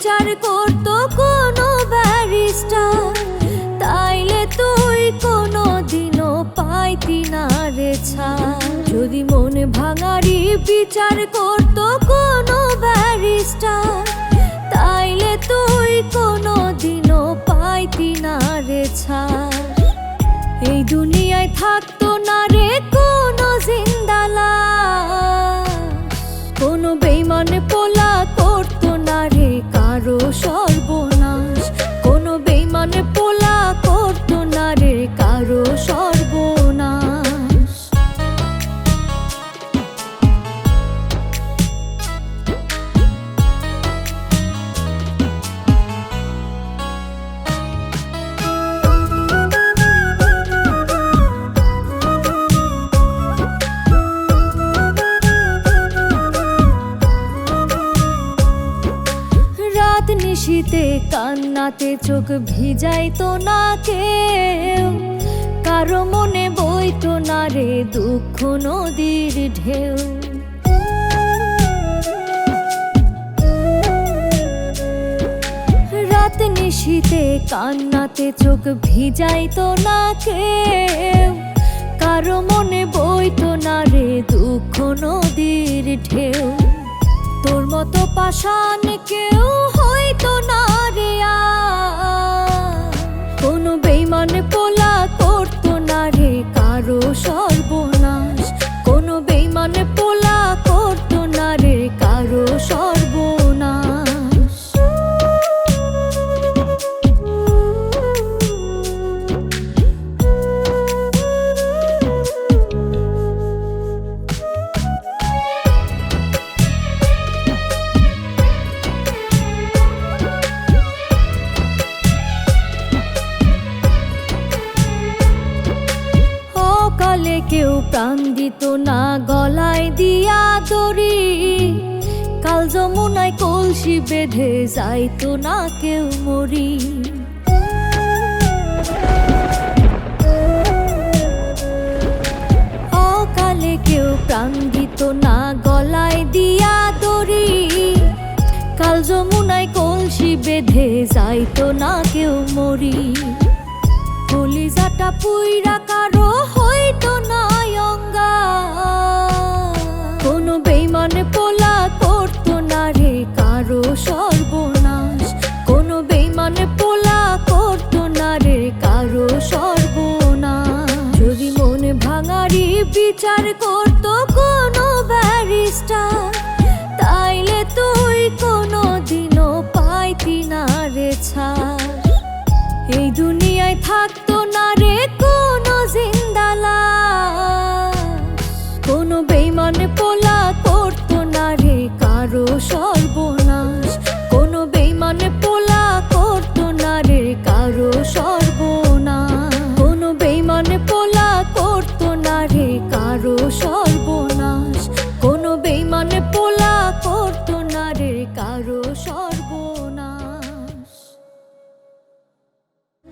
বিচার করতো কোনো ব্যারিস্টার, তাইলে তুই কোনো দিনও পাইতি না রে যদি মনে ভাঙারি বিচার করতো কোনো ব্যারিস্টার, তাইলে তুই কোনো দিনও পাইতি না রে এই দুনিয়ায় থাকতো не по. নিশীতে কান্নাতে চোখ ভিজাইতো না কেউ। কারও মনে বইতো না রে দুঃখ নদীর ঢেউ। রাত নিশীতে কান্নাতে চোখ ভিজাইতো না কেউ। কারও মনে বইতো না রে দুঃখ নদীর ঢেউ। তোর মতো পাষাণ কেউ কেউ প্রাণ দিত না, গলায় দিয়া দড়ি। কাল যমুনায় কলসি বেঁধে যাইতো না কেউ মরি। অকালে কেউ প্রাণ দিত না, গলায় দিয়া দড়ি। কাল যমুনায় কলসি বেঁধে যাইতো না কেউ মরি। কলিজাটা পুইরা বিচার করতো